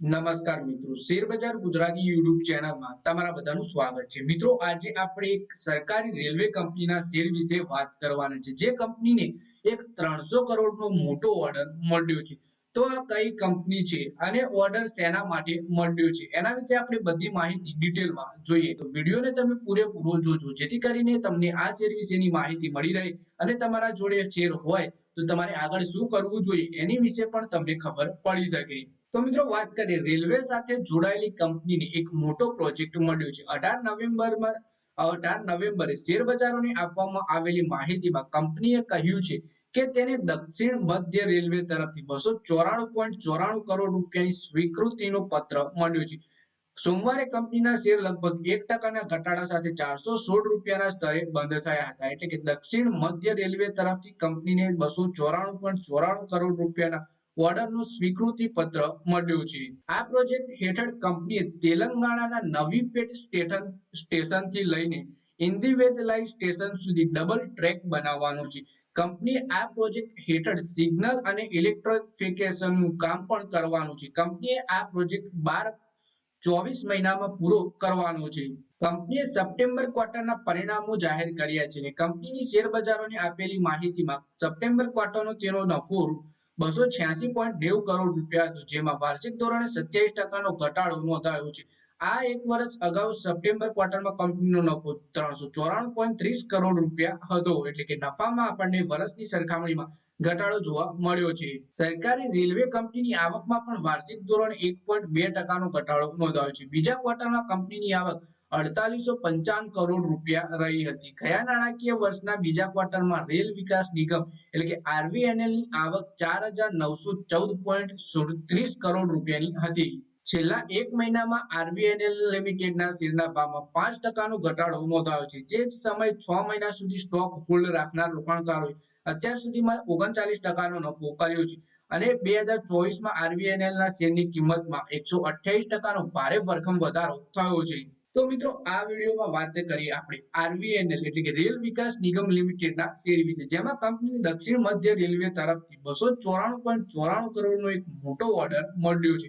નમસ્કાર મિત્રો. શેર બજાર ગુજરાતી યુટ્યુબ ચેનલમાં તમારા બધાનું સ્વાગત છે. મિત્રો, આજે આપણે એક સરકારી રેલવે કંપનીના શેર વિશે વાત કરવાના છે. જે કંપનીને એક ત્રણસો કરોડનો મોટો ઓર્ડર મળ્યો છે. તો કઈ કંપની છે અને ઓર્ડર શેના માટે મળ્યો છે? એના વિશે આપણે બધી માહિતી ડિટેલમાં જોઈએ. તો વિડીયોને તમે પૂરેપૂરો જોજો, જેથી કરીને તમને આ શેર વિશેની માહિતી મળી રહે અને તમારા જોડે શેર હોય તો તમારે આગળ શું કરવું જોઈએ એની વિશે પણ તમને ખબર પડી શકે. તો મિત્રો, વાત કરીએ રેલવે સાથે જોડાયેલી કંપનીને એક મોટો પ્રોજેક્ટ મળ્યો છે. અઢાર નવેમ્બરમાં, અઢાર નવેમ્બરે શેર બજારોને આપવામાં આવેલી માહિતીમાં કંપનીએ કહ્યું છે કે તેને દક્ષિણ મધ્ય રેલવે તરફથી બસો ચોરાણું પોઈન્ટ ચોરાણું કરોડ રૂપિયાની સ્વીકૃતિનો પત્ર મળ્યો છે. સોમવારે કંપનીના શેર લગભગ એક ટકાના ઘટાડા સાથે ચારસો સોળ રૂપિયાના સ્તરે બંધ થયા હતા. એટલે કે દક્ષિણ મધ્ય રેલવે તરફથી કંપનીને બસો ચોરાણું પોઈન્ટ ચોરાણું કરોડ રૂપિયાના ઓર્ડરનું સ્વીકૃતિ પત્ર મળ્યું છે. આ પ્રોજેક્ટ હેઠળ કંપનીએ તેલંગાણાના નવીપેટ સ્ટેશન સ્ટેશનથી લઈને ઇન્દિવેદલાઈ સ્ટેશન સુધી ડબલ ટ્રેક બનાવવાનું છે. કંપની આ પ્રોજેક્ટ હેઠળ સિગ્નલ અને ઇલેક્ટ્રિફિકેશનનું કામ પણ કરવાનું છે. કંપનીએ આ પ્રોજેક્ટ બાર ચોવીસ મહિનામાં પૂરો કરવાનો છે. કંપનીએ સપ્ટેમ્બર ક્વાર્ટરના પરિણામો જાહેર કર્યા છે કંપનીની શેર બજારોને આપેલી માહિતીમાં સપ્ટેમ્બર ક્વાર્ટરનો તેનો નફો બસો છ્યાસી પોઈન્ટ નેવું કરોડ રૂપિયા હતો, જેમાં વાર્ષિક ધોરણે સત્યાવીસ ટકાનો ઘટાડો નોંધાયો છે. આ એક વર્ષ અગાઉ સપ્ટેમ્બર ક્વાર્ટરમાં કંપનીનો નફો ત્રણસો ચોરાણું પોઈન્ટ ત્રીસ કરોડ રૂપિયા હતો. એટલે કે નફામાં આપણને વર્ષની સરખામણીમાં ઘટાડો જોવા મળ્યો છે. સરકારી રેલવે કંપનીની આવકમાં પણ વાર્ષિક ધોરણ એક પોઈન્ટ બે ટકાનો ઘટાડો નોંધાયો છે. બીજા ક્વાર્ટરમાં કંપનીની આવક અડતાલીસો પંચાવન કરોડ રૂપિયા રહી હતી. ગયા નાણાકીય વર્ષના બીજા ક્વાર્ટરમાં રેલ વિકાસ નિગમ એટલે કે આરવીએનએલની આવક ચાર હજાર નવસો ચૌદ પોઈન્ટ સુડત્રીસ કરોડ રૂપિયાની હતી. છેલ્લા એક મહિનામાં આરબીએનએલ લિમિટેડના શેરના ભાવમાં પાંચ ટકાનો ઘટાડો નોંધાયો છે. જે સમયે છ મહિના સુધી સ્ટોક હોલ્ડ રાખનાર રોકાણકારોએ અત્યાર સુધીમાં ઓગણચાલીસ ટકાનો નફો કર્યો છે અને બે હજાર ચોવીસમાં આરબીએનએલના શેરની કિંમતમાં એકસો અઠ્યાવીસ ટકાનો ભારે ભરખમ વધારો થયો છે. તો મિત્રો, આ વિડીયોમાં વાત કરીએ આપણે આરબીએનએલ એટલે કે રેલ વિકાસ નિગમ લિમિટેડના શેર વિશે, જેમાં કંપની દક્ષિણ મધ્ય રેલવે તરફથી બસો ચોરાણું પોઈન્ટ ચોરાણું કરોડનો એક મોટો ઓર્ડર મળ્યો છે.